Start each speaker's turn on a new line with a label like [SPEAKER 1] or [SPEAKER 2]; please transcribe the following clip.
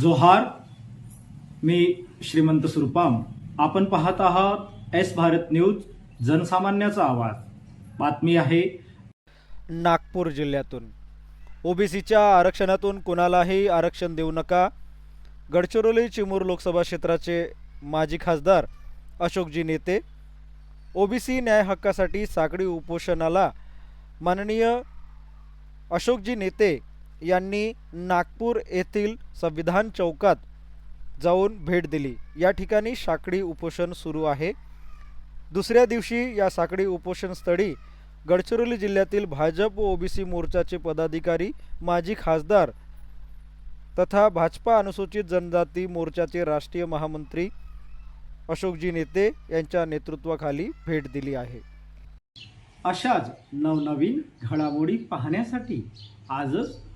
[SPEAKER 1] जोहार मी श्रीमंत सुरपाम. आपण पाहत आहात एस भारत न्यूज जनसामान्याचा आवाज. बातमी आहे.
[SPEAKER 2] नागपूर जिल्ह्यातून. ओबीसीच्या आरक्षणातून कुणालाही आरक्षण देऊ नका. गडचिरोली चिमूर लोकसभा क्षेत्राचे माजी खासदार अशोकजी नेते. ओबीसी न्याय हक्कासाठी सागडी उपोषणाला माननीय अशोकजी नेते यांनी नागपूर येथील संविधान चौकात जाऊन भेट दिली. या ठिकाणी साखळी उपोषण सुरू आहे. दुसऱ्या दिवशी या साखळी उपोषणस्थळी गडचिरोली जिल्ह्यातील भाजप व ओबीसी मोर्चाचे पदाधिकारी माजी खासदार तथा भाजपा अनुसूचित जनजाती मोर्चाचे राष्ट्रीय महामंत्री अशोकजी नेते यांच्या नेतृत्वाखाली भेट दिली आहे.
[SPEAKER 1] अशाच नवनवीन घडामोडी पाहण्यासाठी आजच